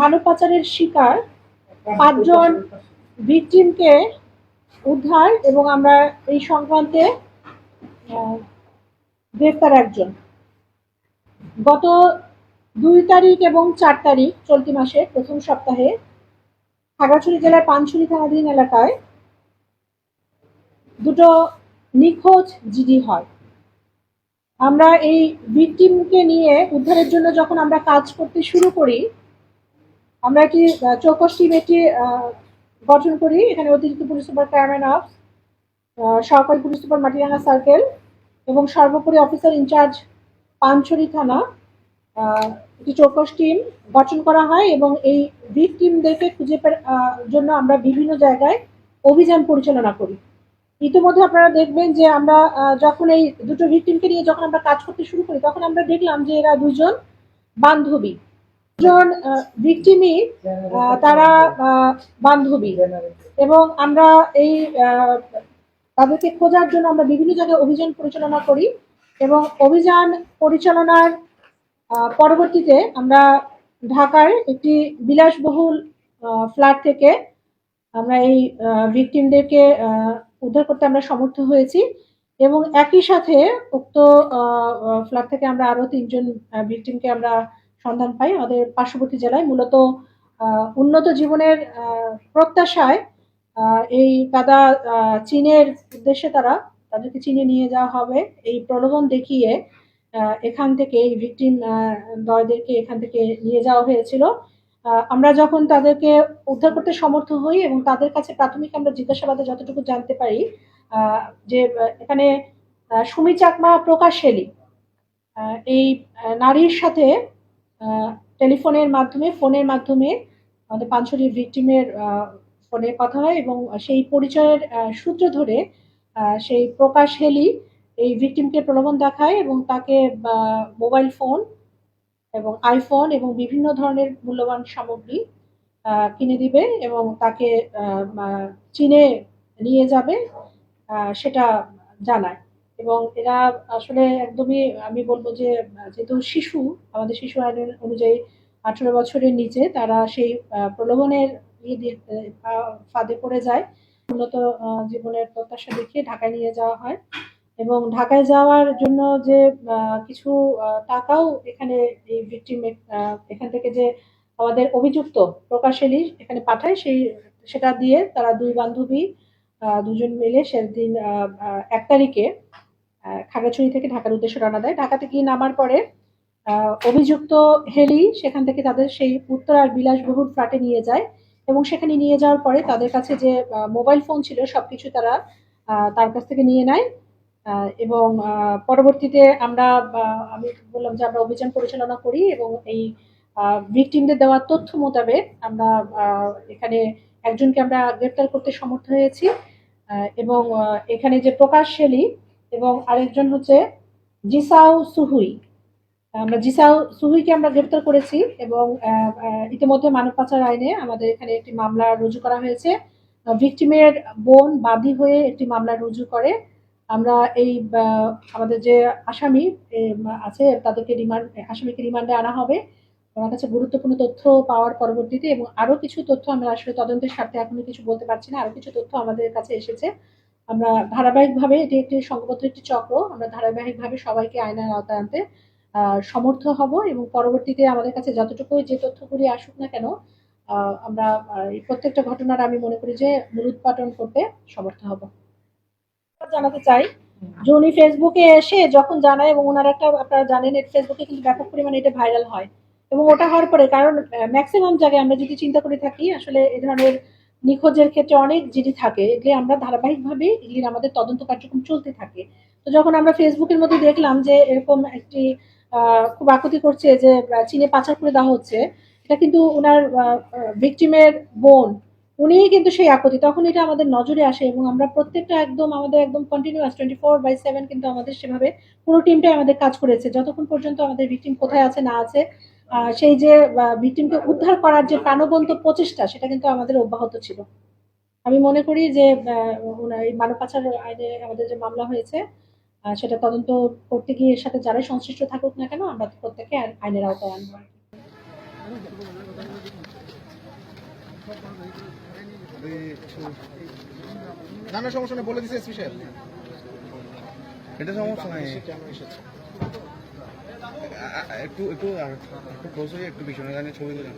মানব পাচারের শিকার পাঁচজন ভিকটিমকে উদ্ধার এবং আমরা এই সংক্রান্তে গ্রেপ্তার একজন। গত দুই তারিখ এবং চার তারিখ চলতি মাসে প্রথম সপ্তাহে খাগড়াছড়ি জেলার পানছড়ি থানাধীন এলাকায় দুটো নিখোঁজ জিডি হয়। আমরা এই ভিকটিমকে নিয়ে উদ্ধারের জন্য যখন আমরা কাজ করতে শুরু করি আমরা একটি চৌকস টিম একটি গঠন করি। এখানে অতিরিক্ত পুলিশ সুপার ক্রাইম অফ সহকারী পুলিশ সুপার মাটিরাঙ্গা সার্কেল এবং সর্বোপরি অফিসার ইনচার্জ পানছড়ি থানা। একটি চৌকস টিম গঠন করা হয় এবং এই ভিক টিমদেরকে খুঁজে জন্য আমরা বিভিন্ন জায়গায় অভিযান পরিচালনা করি। ইতিমধ্যে আপনারা দেখবেন যে আমরা যখন এই দুটো ভিকটিমকে নিয়ে যখন আমরা কাজ করতে শুরু করি, তখন আমরা দেখলাম যে এরা দুজন বান্ধবী। দুজন ভিকটিমই তারা বান্ধবী। এবং আমরা এই তাদেরকে খোঁজার জন্য আমরা বিভিন্ন জায়গায় অভিযান পরিচালনা করি এবং অভিযান পরিচালনার পরবর্তীতে আমরা ঢাকার একটি বিলাসবহুল ফ্ল্যাট থেকে আমরা এই ভিকটিমদেরকে উদ্ধার করতে আমরা সমর্থ হয়েছি। এবং একই সাথে উক্ত ফ্ল্যাট থেকে আমরা আরও তিনজন ভিকটিমকে আমরা সন্ধান পাই। আমাদের পার্শ্ববর্তী জেলায় মূলত উন্নত জীবনের প্রত্যাশায় এই আহ, চীনের উদ্দেশ্যে তারা তাদেরকে চীনে নিয়ে যাওয়া হবে। এই প্রলোভন দেখিয়ে এখান থেকে এই ভিকটিম দয়দেরকে এখান থেকে নিয়ে যাওয়া হয়েছিল। আমরা যখন তাদেরকে উদ্ধার করতে সমর্থ হই এবং তাদের কাছে প্রাথমিক আমরা জিজ্ঞাসাবাদে যতটুকু জানতে পারি যে এখানে সুমি চাকমা প্রকাশ এই নারীর সাথে টেলিফোনের মাধ্যমে, ফোনের মাধ্যমে আমাদের পাঁচশোটির ভিকটিমের ফোনে কথা হয় এবং সেই পরিচয়ের সূত্র ধরে সেই প্রকাশ হেলি এই ভিকটিমকে প্রলোভন দেখায় এবং তাকে মোবাইল ফোন এবং আইফোন এবং বিভিন্ন ধরনের মূল্যবান সামগ্রী কিনে দিবে এবং তাকে চীনে নিয়ে যাবে সেটা জানায়। এবং এরা আসলে একদমই, আমি বলব যে, যেহেতু শিশু, আমাদের শিশু আইনের অনুযায়ী আঠেরো বছরের নিচে তারা সেই প্রলোভনের ইয়ে ফাঁদে পড়ে যায়। উন্নত জীবনের প্রত্যাশা দেখিয়ে ঢাকায় নিয়ে যাওয়া হয়। এবং ঢাকায় যাওয়ার জন্য যে কিছু টাকাও এখানে এই ভিকটিম এখান থেকে যে আমাদের অভিযুক্ত প্রকাশেলি এখানে পাঠায়, সেই, সেটা দিয়ে তারা দুই বান্ধবী দুজন মিলে সেদিন এক তারিখে খাগড়াছড়ি থেকে ঢাকার উদ্দেশ্যে রওনা দেয়। ঢাকাতে গিয়ে নামার পরে অভিযুক্ত হেলি সেখান থেকে তাদের সেই উত্তরার বিলাসবহুল ফ্ল্যাটে নিয়ে যায় এবং সেখানে নিয়ে যাওয়ার পরে তাদের কাছে যে মোবাইল ফোন ছিল সবকিছু তারা তার কাছ থেকে নিয়ে নেয়। এবং পরবর্তীতে আমরা আমি বললাম যে আমরা অভিযান পরিচালনা করি এবং এই ভিকটিমদের দেওয়া তথ্য মোতাবেক আমরা এখানে একজনকে আমরা গ্রেপ্তার করতে সমর্থ হয়েছি। এবং এখানে যে প্রকাশ শেলি এবং আরেকজন হচ্ছে জিসাও সুহুই। আমরা জিসাও সুহুইকে আমরা গ্রেপ্তার করেছি এবং ইতিমধ্যে মানব পাচার আইনে আমাদের এখানে একটি মামলা রুজু করা হয়েছে। ভিকটিমের বোন বাদী হয়ে একটি মামলা রুজু করে। আমরা এই আমাদের যে আসামি আছে, তাদেরকে রিমান্ড, আসামিকে রিমান্ডে আনা হবে। ওনার কাছে গুরুত্বপূর্ণ তথ্য পাওয়ার পরবর্তীতে এবং আরও কিছু তথ্য আমরা আসলে তদন্তের স্বার্থে এখনও কিছু বলতে পারছি না। আরও কিছু তথ্য আমাদের কাছে এসেছে। আমরা ধারাবাহিকভাবে এটি একটি সংঘবদ্ধ একটি চক্র। আমরা ধারাবাহিকভাবে সবাইকে আইনের আওতায় আনতে সমর্থ হব এবং পরবর্তীতে আমাদের কাছে যতটুকু যে তথ্যগুলি আসুক না কেন আমরা প্রত্যেকটা ঘটনার আমি মনে করি যে মূলোৎপাটন করতে সমর্থ হব। জানাতে চাই, যে উনি ফেসবুকে এসে যখন জানায় এবং ওনার একটা, আপনারা জানেন ফেসবুকে কিন্তু ব্যাপক পরিমাণে এটা ভাইরাল হয়। এবং ওটা হওয়ার পরে, কারণ ম্যাক্সিমাম জায়গায় আমরা যদি চিন্তা করে থাকি, আসলে এ ধরনের নিখোঁজের ক্ষেত্রে অনেক জিডি থাকে এগুলি আমরা ধারাবাহিকভাবে এগুলির আমাদের তদন্ত কার্যক্রম চলতে থাকে। তো যখন আমরা ফেসবুকের মধ্যে দেখলাম যে এরকম একটি খুব আকুতি করছে যে চীনে পাচার করে দেওয়া হচ্ছে, এটা কিন্তু ওনার ভিকটিমের বোন, উনিই কিন্তু সেই আকুতি। তখন এটা আমাদের নজরে আসে এবং আমরা প্রত্যেকটা একদম, আমাদের একদম continuous twenty four by seven কিন্তু আমাদের সেভাবে পুরো টিমটাই আমাদের কাজ করেছে। যতক্ষণ পর্যন্ত আমাদের ভিকটিম কোথায় আছে, না আছে সেই যে ভিকটিমকে উদ্ধার করার যে প্রাণবন্ত প্রচেষ্টা সেটা কিন্তু আমাদের অব্যাহত ছিল। আমি মনে করি যে এই মানব পাচার আইনে আমাদের যে মামলা হয়েছে আহ, সেটা তদন্ত করতে গিয়ে এর সাথে যারাই সংশ্লিষ্ট থাকুক না কেন আমরা প্রত্যেকে আইনের আওতায় আনব। নানা সমস্যা নেই, বলে দিছে সাহেব। এটা সমস্যা নাই। একটু একটু একটু ক্লোজ একটু পিছনে গানে ছবি তুলে।